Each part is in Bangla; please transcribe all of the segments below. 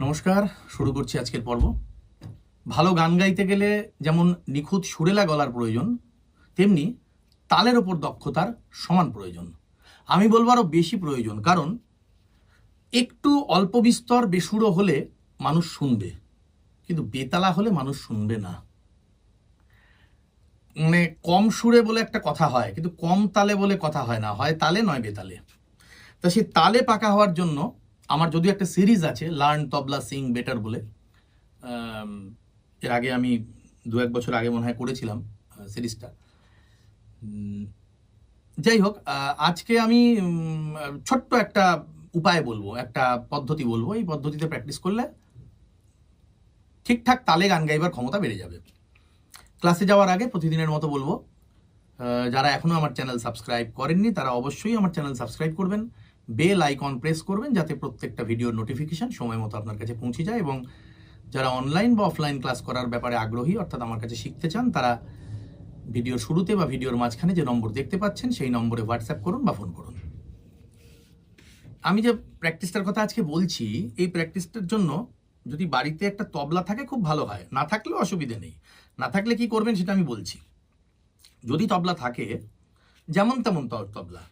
নমস্কার, শুরু করছি আজকের পর্ব। ভালো গান গাইতে গেলে যেমন নিখুঁত সুরেলা গলার প্রয়োজন, তেমনি তালের ওপর দক্ষতার সমান প্রয়োজন। আমি বলব আরও বেশি প্রয়োজন, কারণ একটু অল্প বিস্তর বেসুরো হলে মানুষ শুনবে, কিন্তু বেতালা হলে মানুষ শুনবে না। মানে কম সুরে বলে একটা কথা হয়, কিন্তু কম তালে বলে কথা হয় না, হয় তালে নয় বেতালে। তা সেই তালে পাকা হওয়ার জন্য আমার যদিও একটা সিরিজ আছে, লার্ন, তবলা, সিং, বেটার বলে। এর আগে আমি দু এক বছর আগে মনে হয় করেছিলাম সিরিজটা। যাই হোক আজকে আমি ছোট্ট একটা উপায় বলব, একটা পদ্ধতি বলব। এই পদ্ধতিতে প্র্যাকটিস করলে ঠিকঠাক তালে গান গাইবার ক্ষমতা বেড়ে যাবে। ক্লাসে যাওয়ার আগে প্রতিদিনের মতো বলব যারা এখনও আমার চ্যানেল সাবস্ক্রাইব করেননি, তারা অবশ্যই আমার চ্যানেল সাবস্ক্রাইব করবেন। বেল আইকন প্রেস করবেন যাতে প্রত্যেকটা ভিডিওর নোটিফিকেশান সময় মতো আপনার কাছে পৌঁছে যায় এবং যারা অনলাইন বা অফলাইন ক্লাস করার ব্যাপারে আগ্রহী, অর্থাৎ আমার কাছে শিখতে চান, তারা ভিডিওর শুরুতে বা ভিডিওর মাঝখানে যে নম্বর দেখতে পাচ্ছেন, সেই নম্বরে হোয়াটসঅ্যাপ করুন বা ফোন করুন। আমি যে প্র্যাকটিসটার কথা আজকে বলছি, এই প্র্যাকটিসটার জন্য যদি বাড়িতে একটা তবলা থাকে, খুব ভালো হয়। না থাকলেও অসুবিধে নেই। না থাকলে কি করবেন সেটা আমি বলছি। যদি তবলা থাকে, যেমন তেমন তবলা।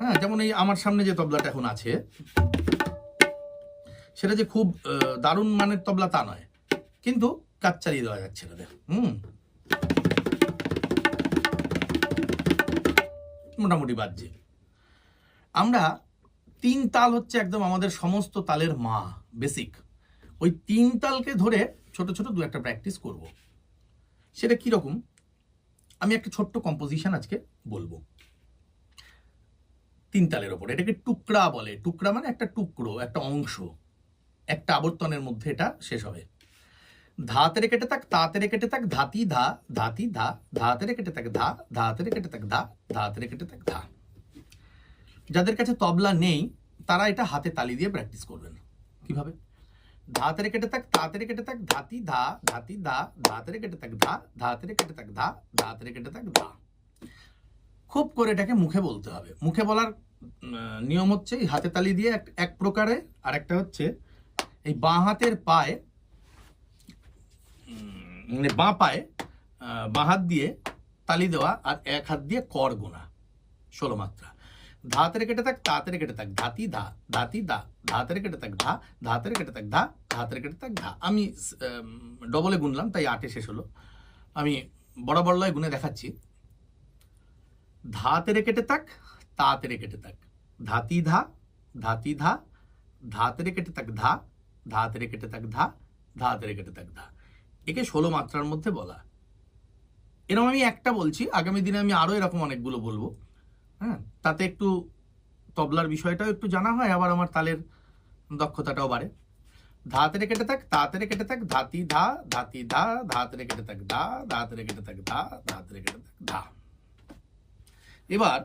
হ্যাঁ যেমন এই আমার সামনে যে তবলাটা এখন আছে, সেটা যে খুব দারুণ মানের তবলা তা নয়। কিন্তু কাজ চালিয়ে দেওয়া যাচ্ছে তাদের হুম। মোটামুটি বাজছে। আমরা তিন তাল হচ্ছে একদম আমাদের সমস্ত তালের মা বেসিক ওই তিন তালকে ধরে ছোট ছোট দু একটা প্র্যাকটিস করব। সেটা কীরকম আমি একটা ছোট্ট কম্পোজিশন আজকে বলব। তিন তালের ওপর। এটাকে টুকরা বলে। টুকরা মানে একটা টুকরো, একটা অংশ। একটা আবর্তনের মধ্যে এটা শেষ হবে। ধাতেরে কেটে থাক তাতেরে কেটে থাক, ধাতি ধা ধাতি ধা ধাতেরে কেটে থাক ধা ধাতেরে কেটে থাক ধা ধাতেরে কেটে থাক ধা। যাদের কাছে তবলা নেই, তারা এটা হাতে তালি দিয়ে প্র্যাকটিস করবেন। কীভাবে? ধাতেরে কেটে থাক তাতেরে কেটে থাক, ধাতি ধা ধাতি ধা ধাতেরে কেটে থাক ধা ধাতেরে কেটে থাক ধা ধাতেরে কেটে থাক ধা। খুব করে এটাকে মুখে বলতে হবে। মুখে বলার নিয়ম হচ্ছে এই হাতে তালি দিয়ে এক- এক প্রকারে আর একটা হচ্ছে এই বাঁ হাতের পায়ে মানে বাঁ পায়ে বাঁ হাত দিয়ে তালি দেওয়া আর এক হাত দিয়ে কর গোনা, ষোলো মাত্রা। ধাতের কেটে থাক, তাতের কেটে থাক, ধাতি ধা ধাতি ধা ধাতের কেটে থাক ধা, ধাতের কেটে থাক ধা, ধাতের কেটে থাক ধা। আমি ডবলে গুনলাম, তাই আটে শেষ হলো। আমি বরাবর লয় গুনে দেখাচ্ছি। ধা তেরে কেটে থাক তা তেরে কেটে থাক। ধাতি ধা ধাতি ধা ধা তেরে কেটে থাক ধা ধা তেরে কেটে থাক ধা ধা তেরে কেটে থাক ধা। একে ষোলো মাত্রার মধ্যে বলা। এরকম আমি একটা বলছি, আগামী দিনে আমি আরও এরকম অনেকগুলো বলব। হ্যাঁ তাতে একটু তবলার বিষয়টাও একটু জানা হয়, আবার আমার তালের দক্ষতাটাও বাড়ে। ধাতেরে কেটে থাক, তাতেরে কেটে থাক, ধাতি ধা ধাতি ধা, ধাতেরে কেটে থাক ধা, ধাতেরে কেটে থাক ধা, ধাতেরে কেটে থাক ধা। এবার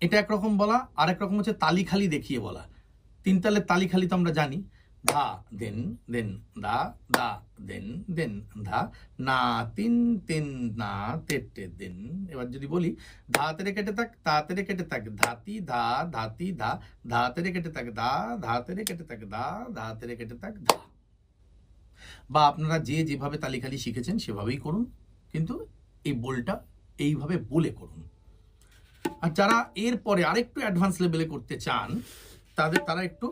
এটা একরকম বলা আর এক রকম হচ্ছে তালি খালি দেখিয়ে বলা। তিন তালের তালি খালি তো আমরা জানি। ধা, দেন দেন, দা দা, দেন দেন, ধা, না, তিন তিন, না তেটে দেন। এবার যদি বলি ধাতেরে কেটে থাক তাতেরে কেটে থাক, ধাতি, ধা ধাতি, ধা ধাতেরে কেটে থাক, দা ধাতেরে কেটে থাক, দা ধাতেরে কেটে থাক, ধা। বা আপনারা যে যেভাবে তালি খালি শিখেছেন সেভাবেই করুন। কিন্তু এই বোলটা এইভাবে বলে করুন। আর যারা এরপরে আরেকটু অ্যাডভান্স লেভেলে করতে চান, তাদের, তারা একটু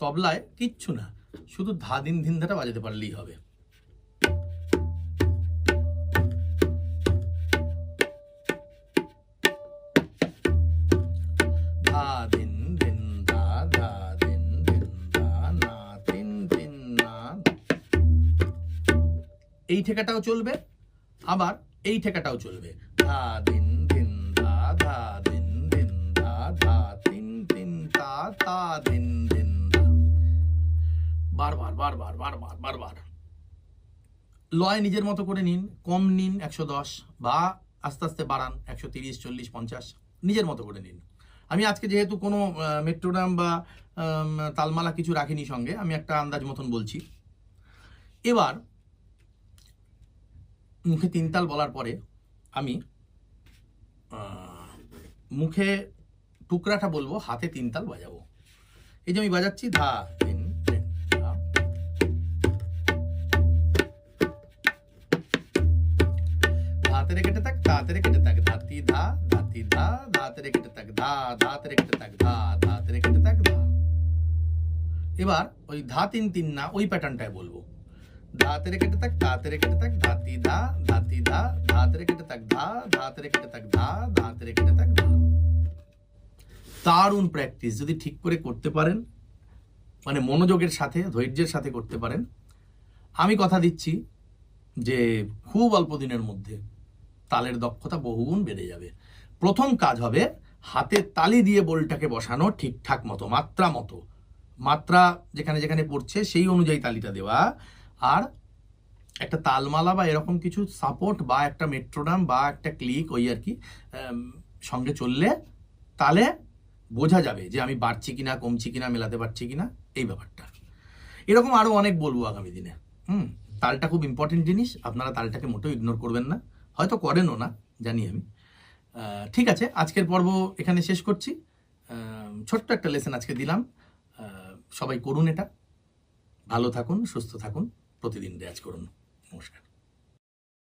তবলায় কিচ্ছু না, শুধু ধা দিন ধিন ধাটা বাজাতে পারলেই হবে। দিন দিন দিন দিন এই ঠেকাটাও চলবে, আবার এই ঠেকাটাও চলবে। ধা দিন তা দিন দিন। বারবার বারবার বারবার বারবার। লয় নিজের মতো করে নিন, কম নিন একশো দশ বা আস্তে আস্তে বাড়ান একশো তিরিশ, চল্লিশ, পঞ্চাশ। নিজের মতো করে নিন। আমি আজকে যেহেতু কোনো মেট্রোডাম বা তালমালা কিছু রাখিনি সঙ্গে, আমি একটা আন্দাজ মতন বলছি। এবার, মুখে তিনতাল বলার পরে আমি মুখে টুকরাটা বলব, হাতে তিনতাল বাজাবো। এই যে আমি বাজাচ্ছি, ধা, তিন তিন, ধা। ধাতে রে কেটে থাক ধাতে রে কেটে থাক ধাতি ধা ধাতি ধা, ধাতে রে কেটে থাক ধা, ধাতে রে কেটে থাক ধা, ধাতে রে কেটে থাক ধা। এবার ওই ধা, তিন তিন না, ওই প্যাটার্নটাই বলব। ধাতে রে কেটে থাক ধাতে রে কেটে থাক ধাতি ধা ধাতি ধা, ধাতে রে কেটে থাক ধা, ধাতে রে কেটে থাক ধা। দারুণ প্র্যাকটিস যদি ঠিক করে করতে পারেন মানে মনোযোগের সাথে, ধৈর্যের সাথে করতে পারেন। আমি কথা দিচ্ছি যে খুব অল্প দিনের মধ্যে তালের দক্ষতা বহুগুণ বেড়ে যাবে। প্রথম কাজ হবে হাতে তালি দিয়ে বোলটাকে বসানো ঠিকঠাক মতো, মাত্রা মতো। মাত্রা যেখানে যেখানে পড়ছে সেই অনুযায়ী তালিটা দেওয়া। আর একটা তালমালা বা এরকম কিছু সাপোর্ট বা একটা মেট্রোনাম বা একটা ক্লিক ওই আর কি সঙ্গে চললে তালে বোঝা যাবে যে আমি বাড়ছি কিনা, কমছি কিনা, মেলাতে পারছি কিনা, এই ব্যাপারটা। এরকম আরও অনেক বলব আগামী দিনে। হুম, তালটা খুব ইম্পর্টেন্ট জিনিস, আপনারা তালটাকে মোটেও ইগনোর করবেন না। হয়তো করেনও না, জানি আমি। ঠিক আছে, আজকের পর্ব এখানে শেষ করছি। ছোট্ট একটা লেসন আজকে দিলাম। সবাই করুন এটা। ভালো থাকুন, সুস্থ থাকুন, প্রতিদিন রেয়াজ করুন। নমস্কার।